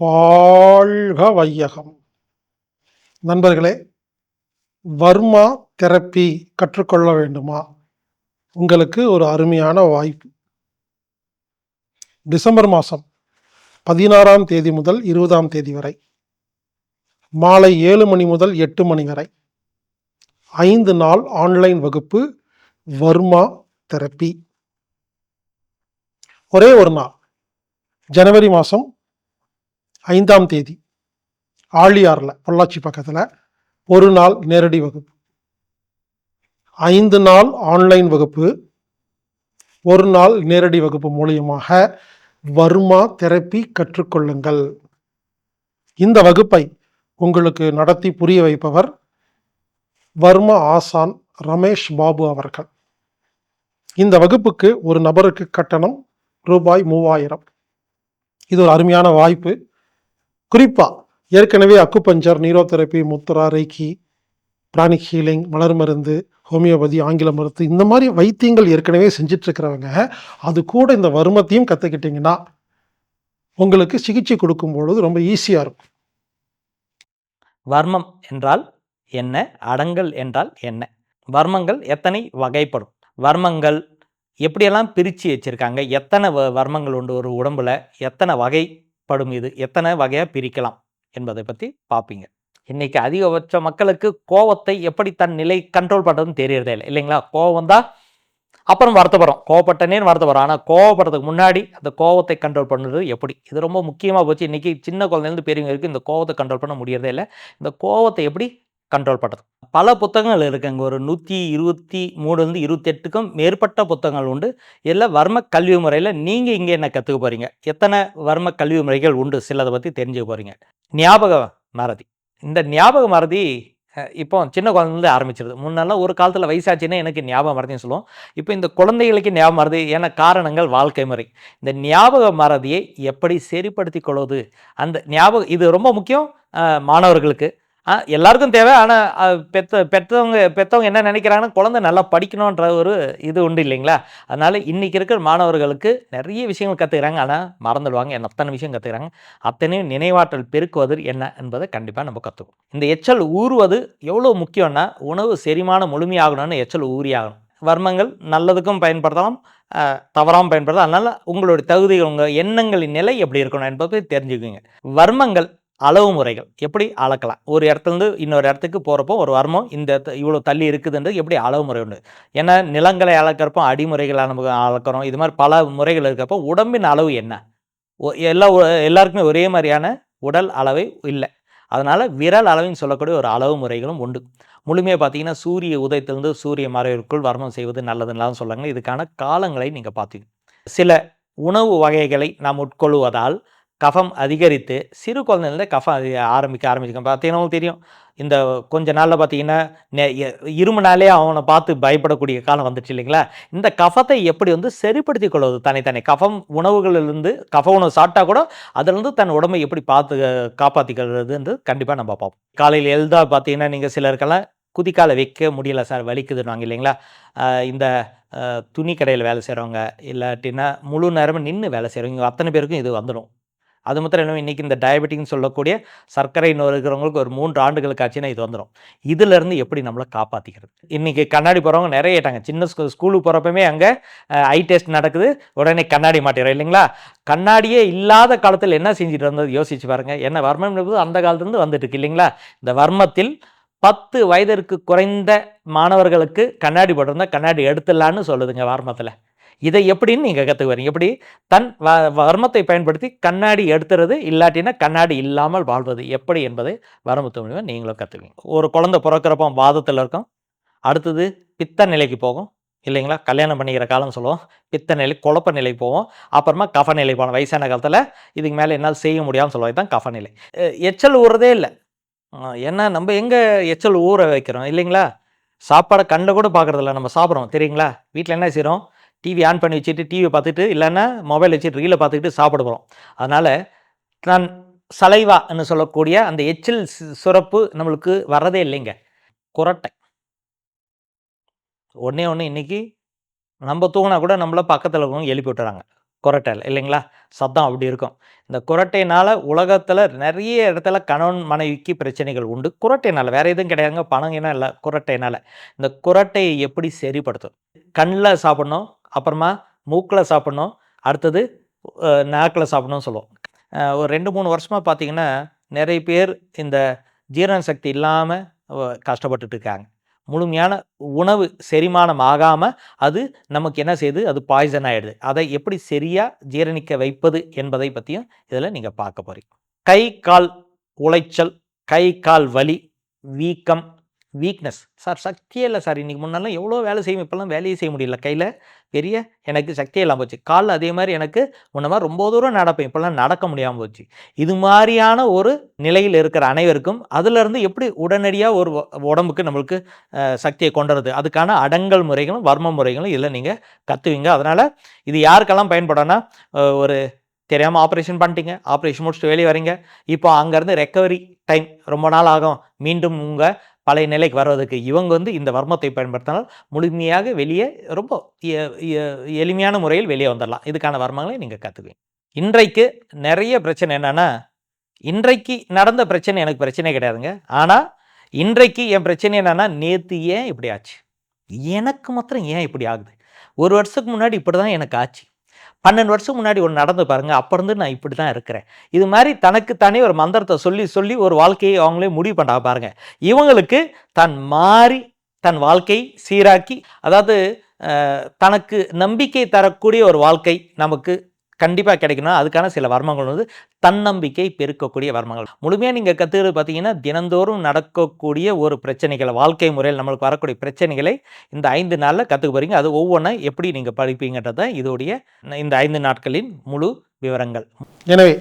வாழ்க வையகம். நண்பர்களே வர்மா தெரப்பி கற்றுக்கொள்ள வேண்டுமா? உங்களுக்கு ஒரு அருமையான வாய்ப்பு. டிசம்பர் மாதம் பதினாறாம் தேதி முதல் இருபதாம் தேதி வரை மாலை ஏழு மணி முதல் எட்டு மணி வரை ஐந்து நாள் ஆன்லைன் வகுப்பு வர்மா தெரப்பி. ஒரே ஒரு நாள் ஜனவரி மாதம் ஐந்தாம் தேதி ஆழியாரில் பொள்ளாச்சி பக்கத்தில் ஒரு நாள் நேரடி வகுப்பு. ஐந்து நாள் ஆன்லைன் வகுப்பு. ஒரு நாள் நேரடி வகுப்பு மூலியமாக வர்மா தெரப்பி கற்றுக்கொள்ளுங்கள். இந்த வகுப்பை உங்களுக்கு நடத்தி புரிய வைப்பவர் வர்ம ஆசான் ரமேஷ் பாபு அவர்கள். இந்த வகுப்புக்கு ஒரு நபருக்கு கட்டணம் ரூபாய் மூவாயிரம். இது ஒரு அருமையான வாய்ப்பு. குறிப்பாக ஏற்கனவே acupuncture neurotherapy mudra reiki pranic healing மலர் மருந்து ஹோமியோபதி ஆங்கில மருந்து இந்த மாதிரி வைத்தியங்கள் ஏற்கனவே செஞ்சிட்ருக்கிறவங்க அது கூட இந்த வருமத்தையும் கற்றுக்கிட்டிங்கன்னா உங்களுக்கு சிகிச்சை கொடுக்கும் பொழுது ரொம்ப ஈஸியாக இருக்கும். வர்மம் என்றால் என்ன? அடங்கல் என்றால் என்ன? வர்மங்கள் எத்தனை வகைப்படும்? வர்மங்கள் எப்படியெல்லாம் பிரித்து வச்சுருக்காங்க? எத்தனை வ வர்மங்கள் உண்டு ஒரு உடம்புல? எத்தனை வகை படும் இது. எத்தனை வகையாக பிரிக்கலாம் என்பதை பற்றி பார்ப்பீங்க இன்றைக்கி அதிகபட்ச மக்களுக்கு கோவத்தை எப்படி தன் நிலை கண்ட்ரோல் பண்ணுறதுன்னு தெரியறதே இல்லை. இல்லைங்களா? கோவம் தான் அப்புறம் வருத்தப்படுறோம். கோபப்பட்டனேன்னு வருத்தப்படுறோம். ஆனால் கோவப்படுறதுக்கு முன்னாடி அந்த கோவத்தை கண்ட்ரோல் பண்ணுறது எப்படி? இது ரொம்ப முக்கியமாக போச்சு. இன்றைக்கி சின்ன குழந்தைலேருந்து பெரியவங்க வரைக்கும் இந்த கோவத்தை கண்ட்ரோல் பண்ண முடியறதே இல்லை. இந்த கோவத்தை எப்படி கண்ட்ரோல் பண்ணுறது பல புத்தகங்கள் இருக்குங்க ஒரு நூற்றி இருபத்தி மூணுலேருந்து இருபத்தெட்டுக்கும் மேற்பட்ட புத்தகங்கள் உண்டு. இதில் வர்ம கல்வி முறையில் நீங்கள் இங்கே என்ன கற்றுக்க போகிறீங்க எத்தனை வர்ம கல்வி முறைகள் உண்டு? சிலதை பற்றி தெரிஞ்சுக்க போகிறீங்க ஞாபக மறதி. இந்த ஞாபக மறதி இப்போ சின்ன குழந்தைலேருந்து ஆரம்பிச்சிருது. முன்னெல்லாம் ஒரு காலத்தில் வயசாச்சுன்னா எனக்கு ஞாபகம் மறதின்னு சொல்லுவோம். இப்போ இந்த குழந்தைகளுக்கு ஞாபகம் மறதி ஏன்னா காரணங்கள்? வாழ்க்கை முறை. இந்த ஞாபக மறதியை எப்படி சரிப்படுத்தி கொள்வது? அந்த ஞாபகம் இது ரொம்ப முக்கியம் மாணவர்களுக்கு. எல்லாருக்கும் தேவை. ஆனால் பெத்த பெற்றவங்க பெற்றவங்க என்ன நினைக்கிறாங்கன்னா குழந்தை நல்லா படிக்கணுன்ற ஒரு இது உண்டு இல்லைங்களா? அதனால் இன்றைக்கி இருக்கிற மாணவர்களுக்கு நிறைய விஷயங்கள் கற்றுக்கிறாங்க ஆனால் மறந்துடுவாங்க. என்ன அத்தனை விஷயம் கற்றுக்கிறாங்க அத்தனையும் நினைவாற்றல் பெருக்குவது என்ன என்பதை கண்டிப்பாக நம்ம கற்றுக்குவோம் இந்த எச்சல் ஊறுவது எவ்வளோ முக்கியம்னா உணவு செரிமான முழுமையாகணும்னு எச்சல் ஊறியாகணும். வர்மங்கள் நல்லதுக்கும் பயன்படுத்தலாம். தவறாமல் பயன்படுத்தலாம். அதனால் உங்களுடைய தகுதிகள் உங்கள் எண்ணங்களின் நிலை எப்படி இருக்கணும் என்பதை தெரிஞ்சுக்குங்க வர்மங்கள் அளவு முறைகள். எப்படி அளக்கலாம்? ஒரு இடத்துலேருந்து இன்னொரு இடத்துக்கு போகிறப்போ ஒரு வர்மம் இந்த இவ்வளோ தள்ளி இருக்குதுன்றது எப்படி அளவு முறை உண்டு? ஏன்னா நிலங்களை அளக்கிறப்போ அடிமுறைகளை நம்ம அளக்கிறோம். இது மாதிரி பல முறைகள் இருக்கிறப்போ உடம்பின் அளவு என்ன? ஒ- எல்லா எல்லாருக்குமே ஒரே மாதிரியான உடல் அளவை இல்லை. அதனால் விரல் அளவின்னு சொல்லக்கூடிய ஒரு அளவு முறைகளும் உண்டு. முழுமையாக பார்த்தீங்கன்னா சூரிய உதயத்திலிருந்து சூரிய மறைவிற்குள் வர்மம் செய்வது நல்லதுன்னு சொல்லுவாங்க இதுக்கான காலங்களை நீங்கள் பார்த்தீங்க. சில உணவு வகைகளை நாம் உட்கொள்வதால் கஃபம் அதிகரித்து சிறு குழந்தைலேருந்து கஃபம் அதிக ஆரம்பிக்க ஆரம்பிக்கும். பார்த்தீங்கன்னா தெரியும் இந்த கொஞ்ச நாளில் பார்த்தீங்கன்னா நெ- இருமுனாலே அவனை பார்த்து பயப்படக்கூடிய காலம் வந்துச்சு இல்லைங்களா? இந்த கஃபத்தை எப்படி வந்து சரிப்படுத்திக் கொள்வது தனித்தனி? கஃபம் உணவுகளிலிருந்து கஃப உணவு சாப்பிட்டா கூட அதிலிருந்து தன் உடம்பை எப்படி பார்த்து காப்பாற்றிக்கிறதுன்றது கண்டிப்பாக நம்ம பார்ப்போம். காலையில் எழுதா பார்த்தீங்கன்னா நீங்கள் சிலருக்கெல்லாம் குதிக்கால வைக்க முடியல சார் வலிக்குதுன்னு இல்லைங்களா? இந்த துணி கடையில் வேலை செய்கிறவங்க இல்லாட்டினா முழு நேரமும் நின்று வேலை செய்கிறவங்க அத்தனை பேருக்கும் இது வந்துடும். அது மாத்திரம் இல்லாமல் இன்றைக்கி இந்த டயபெட்டிக்னு சொல்லக்கூடிய சர்க்கரை நோய் இருக்கிறவங்களுக்கு ஒரு மூன்று ஆண்டுகளுக்கு ஆச்சுன்னா இது வந்துடும் இதிலேருந்து எப்படி நம்மளை காப்பாற்றிக்கிறது இன்றைக்கி கண்ணாடி போகிறவங்க நிறைய ஆயிட்டாங்க சின்ன ஸ்கூ ஸ்கூலுக்கு போகிறப்பமே அங்கே ஐ டெஸ்ட் நடக்குது. உடனே கண்ணாடி மாட்டிடுறோம் இல்லைங்களா? கண்ணாடியே இல்லாத காலத்தில் என்ன செஞ்சுட்டு இருந்தது யோசிச்சு பாருங்கள் என்ன வர்மம் என்பது அந்த காலத்துலேருந்து வந்துட்டு இருக்கு இல்லைங்களா? இந்த வர்மத்தில் பத்து வயதிற்கு குறைந்த மாணவர்களுக்கு கண்ணாடி போட்டிருந்தால் கண்ணாடி எடுத்துடலான்னு சொல்லுதுங்க வர்மத்தில். இதை எப்படின்னு நீங்கள் கற்றுக்க வரீங்க எப்படி? தன் வ வர்மத்தை பயன்படுத்தி கண்ணாடி எடுத்துறது இல்லாட்டினா கண்ணாடி இல்லாமல் வாழ்வது. எப்படி என்பதை வரமுத்து மூலியமாக நீங்களும் கற்றுக்குவீங்க ஒரு குழந்தை பிறக்கிறப்போ வாதத்தில் இருக்கும். அடுத்தது பித்த நிலைக்கு போகும். இல்லைங்களா? கல்யாணம் பண்ணிக்கிற காலம் சொல்லுவோம். பித்த நிலை குழப்ப நிலைக்கு போவோம் அப்புறமா கஃப நிலை போகணும் வயசான காலத்தில் இதுக்கு மேலே என்னால் செய்ய முடியாமல் சொல்லுவோம் இதுதான் கஃப நிலை. எச்சல் ஊறுறதே இல்லை. ஏன்னா நம்ம எங்கே எச்சல் ஊற வைக்கிறோம்? இல்லைங்களா? சாப்பாடை கண்ணில் கூட பார்க்குறதில்ல நம்ம சாப்பிட்றோம். தெரியுங்களா? வீட்டில் என்ன செய்கிறோம் டிவி ஆன் பண்ணி வச்சுட்டு டிவி பார்த்துட்டு இல்லைன்னா மொபைல் வச்சுட்டு ரீலை பார்த்துக்கிட்டு சாப்பிட போகிறோம் அதனால் நான் சலைவான்னு சொல்லக்கூடிய அந்த எச்சில் சு- சுரப்பு நம்மளுக்கு வர்றதே இல்லைங்க. குரட்டை. ஒன்றே ஒன்று இன்னைக்கு நம்ம தூங்கினா கூட நம்மள பக்கத்தில் இருக்கவங்க எழுப்பி விட்டுறாங்க. குரட்டை இல்லைங்களா? சத்தம் அப்படி இருக்கும். இந்த குரட்டையினால் உலகத்தில் நிறைய இடத்துல கணவன் மனைவிக்கு பிரச்சனைகள் உண்டு. குரட்டையினால் வேறு எதுவும் கிடையாதுங்க. பணம் இல்லை குரட்டையினால். இந்த குரட்டையை எப்படி சரிப்படுத்தும்? கண்ணில் சாப்பிட்ணும் அப்புறமா மூக்கில் சாப்பிட்ணும். அடுத்தது நாக்கில் சாப்பிடணும்னு சொல்லுவோம். ஒரு ரெண்டு மூணு வருஷமாக பார்த்தீங்கன்னா நிறைய பேர் இந்த ஜீரண சக்தி இல்லாமல் கஷ்டப்பட்டுட்டு இருக்காங்க. முழுமையான உணவு செரிமானம் ஆகாமல் அது நமக்கு என்ன செய்யுது? அது பாய்சன் ஆகிடுது அதை எப்படி சரியாக ஜீரணிக்க வைப்பது என்பதை பற்றியும் இதில் நீங்கள் பார்க்க போகிறீங்க கை கால் உளைச்சல் கை கால் வலி வீக்கம் வீக்னஸ் சார் சக்தியே இல்லை சார். இன்றைக்கி முன்னெல்லாம் எவ்வளோ வேலை செய்யும்? இப்போல்லாம் வேலையே செய்ய முடியல. கையில் பெரிய எனக்கு சக்தியே இல்லாமல் போச்சு. காலில் அதே மாதிரி எனக்கு முன்ன மாதிரி ரொம்ப தூரம் நடப்பேன். இப்போல்லாம் நடக்க முடியாமல் போச்சு. இது மாதிரியான ஒரு நிலையில் இருக்கிற அனைவருக்கும் அதிலிருந்து எப்படி உடனடியாக ஒரு உடம்புக்கு நம்மளுக்கு சக்தியை கொண்டுறது அதுக்கான அடங்கல் முறைகளும் வர்ம முறைகளும் இதில் நீங்கள் கற்றுவீங்க அதனால் இது யாருக்கெல்லாம் பயன்படும்னா ஒரு தெரியாமல் ஆப்ரேஷன் பண்ணிட்டீங்க. ஆப்ரேஷன் முடிச்சுட்டு வெளியே வரீங்க. இப்போ அங்கேருந்து ரெக்கவரி டைம் ரொம்ப நாள் ஆகும். மீண்டும் உங்கள் பழைய நிலைக்கு வர்றதுக்கு இவங்க வந்து இந்த வர்மத்தை பயன்படுத்தினால் முழுமையாக வெளியே ரொம்ப எளிமையான முறையில் வெளியே வந்துடலாம். இதுக்கான வர்மங்களை நீங்கள் கற்றுக்குவீங்க இன்றைக்கு நிறைய பிரச்சனை என்னென்னா இன்றைக்கு நடந்த பிரச்சனை எனக்கு பிரச்சனை கிடையாதுங்க. ஆனால் இன்றைக்கு என் பிரச்சனை என்னென்னா நேற்று ஏன் இப்படி ஆச்சு? எனக்கு மாத்திரம் ஏன் இப்படி ஆகுது? ஒரு வருஷத்துக்கு முன்னாடி இப்படி தான் எனக்கு ஆச்சு. பன்னெண்டு வருஷம் முன்னாடி ஒன்று நடந்து பாருங்கள் அப்போ இருந்து நான் இப்படி தான் இருக்கிறேன். இது மாதிரி தனக்கு தானே ஒரு மந்திரத்தை சொல்லி சொல்லி ஒரு வாழ்க்கையை அவங்களே முடிவு பண்ணா பாருங்கள் இவங்களுக்கு தன் மாறி தன் வாழ்க்கை சீராக்கி அதாவது தனக்கு நம்பிக்கை தரக்கூடிய ஒரு வாழ்க்கை நமக்கு கண்டிப்பாக கிடைக்கணும். அதுக்கான சில வர்மங்கள் வந்து தன்னம்பிக்கை பெருக்கக்கூடிய வர்மங்கள். முழுமையாக நீங்கள் கற்றுக்கிறது பார்த்தீங்கன்னா தினந்தோறும் நடக்கக்கூடிய ஒரு பிரச்சனைகளை வாழ்க்கை முறையில் நம்மளுக்கு வரக்கூடிய பிரச்சனைகளை இந்த ஐந்து நாளில் கற்றுக்க போகிறீங்க அது ஒவ்வொன்றா எப்படி நீங்கள் படிப்பீங்கன்றது தான் இதோடைய இந்த ஐந்து நாட்களின் முழு விவரங்கள். எனவே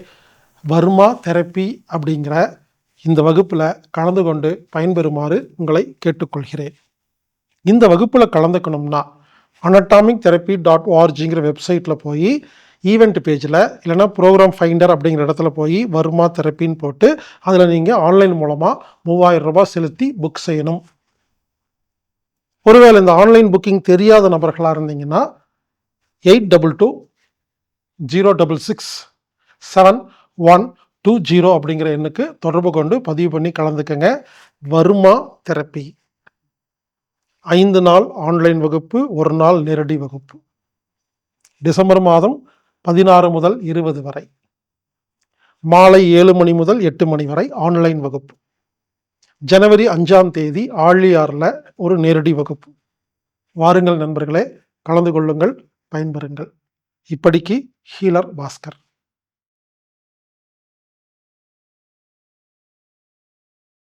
வர்மா தெரப்பி அப்படிங்கிற இந்த வகுப்பில் கலந்து கொண்டு பயன்பெறுமாறு உங்களை கேட்டுக்கொள்கிறேன். இந்த வகுப்பில் கலந்துக்கணும்னா அனட்டாமிக் தெரப்பி டாட் ஓஆர்ஜிங்கிற வெப்சைட்டில் போய் ஈவெண்ட் பேஜில் இல்லைன்னா ப்ரோக்ராம் ஃபைண்டர் அப்படிங்கிற இடத்துல போய் வர்மா தெரப்பின்னு போட்டு அதில் நீங்கள் ஆன்லைன் மூலமாக மூவாயிரம் ரூபாய் செலுத்தி புக் செய்யணும். ஒருவேளை இந்த ஆன்லைன் புக்கிங் தெரியாத நபர்களாக இருந்தீங்கன்னா eight double two zero double six seven one two zero அப்படிங்கிற எண்ணுக்கு தொடர்பு கொண்டு பதிவு பண்ணி கலந்துக்கங்க. வர்மா தெரப்பி ஐந்து நாள் ஆன்லைன் வகுப்பு ஒரு நாள் நேரடி வகுப்பு. டிசம்பர் மாதம் பதினாறு முதல் இருபது வரை. மாலை ஏழு மணி முதல் எட்டு மணி வரை ஆன்லைன் வகுப்பு. ஜனவரி அஞ்சாம் தேதி ஆழியாரில் ஒரு நேரடி வகுப்பு. வாருங்கள் நண்பர்களே கலந்து கொள்ளுங்கள் பயன்பெறுங்கள். இப்படிக்கு ஹீலர் பாஸ்கர்.